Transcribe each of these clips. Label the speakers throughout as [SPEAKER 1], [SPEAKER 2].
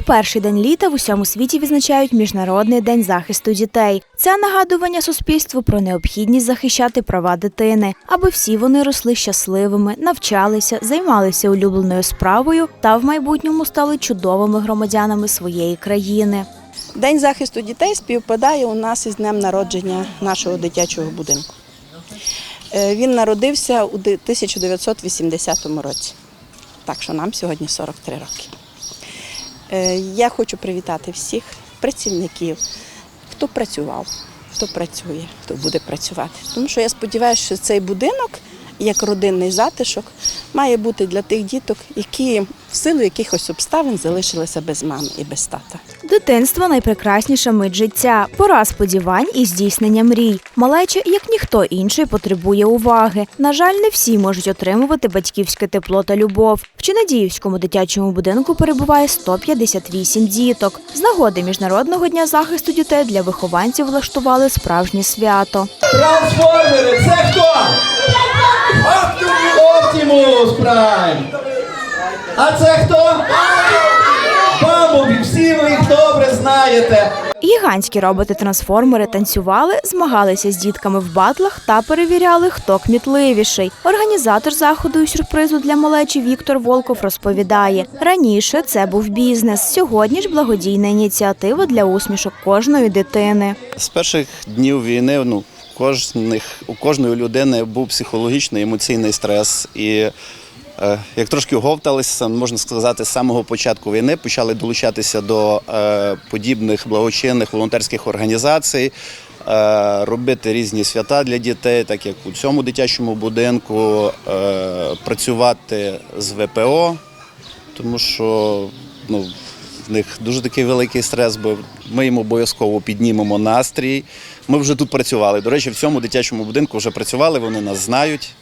[SPEAKER 1] У перший день літа в усьому світі відзначають Міжнародний день захисту дітей. Це нагадування суспільству про необхідність захищати права дитини, аби всі вони росли щасливими, навчалися, займалися улюбленою справою та в майбутньому стали чудовими громадянами своєї країни.
[SPEAKER 2] День захисту дітей співпадає у нас із днем народження нашого дитячого будинку. Е, Він народився у де- 1980 році, так що нам сьогодні 43 роки. Е, Я хочу привітати всіх працівників, хто працював, хто працює, хто буде працювати. Тому що я сподіваюся, що цей будинок, як родинний затишок, має бути для тих діток, які в силу якихось обставин залишилися без мами і без тата.
[SPEAKER 1] Дитинство найпрекрасніша мить життя, пора сподівань і здійснення мрій. Малеча, як ніхто інший, потребує уваги. На жаль, не всі можуть отримувати батьківське тепло та любов. В Чинадіївському дитячому будинку перебуває 158 діток. З нагоди Міжнародного дня захисту дітей для вихованців влаштували справжнє свято.
[SPEAKER 3] Трансформери, це хто? Оптимус Прайм. А це хто? Бамбубі, всі ви їх добре знаєте.
[SPEAKER 1] Гігантські роботи-трансформери танцювали, змагалися з дітками в батлах та перевіряли, хто кмітливіший. Організатор заходу і сюрпризу для малечі Віктор Волков розповідає: раніше це був бізнес. Сьогодні ж благодійна ініціатива для усмішок кожної дитини.
[SPEAKER 4] З перших днів війни ну, кожних, у кожної людини був психологічний емоційний стрес. І як трошки оговталися, можна сказати, з самого початку війни почали долучатися до е, подібних благочинних волонтерських організацій, е, робити різні свята для дітей, так як у цьому дитячому будинку, е, працювати з ВПО, тому що ну, в них дуже такий великий стрес, бо ми їм обов'язково піднімемо настрій. Ми вже тут працювали. До речі, в цьому дитячому будинку вже працювали, вони нас знають.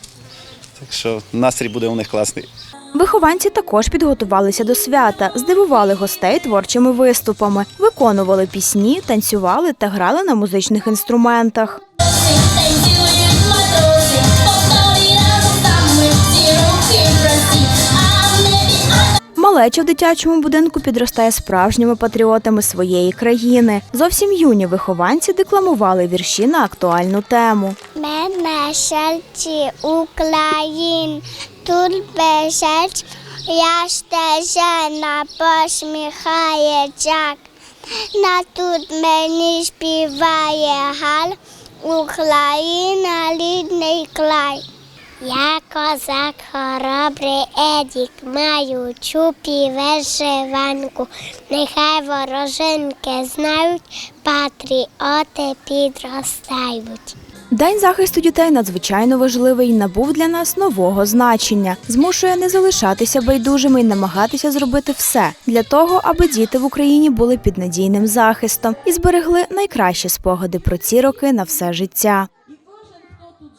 [SPEAKER 4] Так що настрій буде у них класний.
[SPEAKER 1] Вихованці також підготувалися до свята, здивували гостей творчими виступами, виконували пісні, танцювали та грали на музичних інструментах. Малеча в дитячому будинку підростає справжніми патріотами своєї країни. Зовсім юні вихованці декламували вірші на актуальну тему.
[SPEAKER 5] Мене шальці Україн, тут безець, я стежена посміхається. На тут мені співає гал, Україна рідний край. Я козак хоробрий Едік, маю чупі вишиванку. Нехай ворожинки знають, патріоти підростають.
[SPEAKER 1] День захисту дітей надзвичайно важливий і набув для нас нового значення. Змушує не залишатися байдужими і намагатися зробити все для того, аби діти в Україні були під надійним захистом і зберегли найкращі спогади про ці роки на все життя.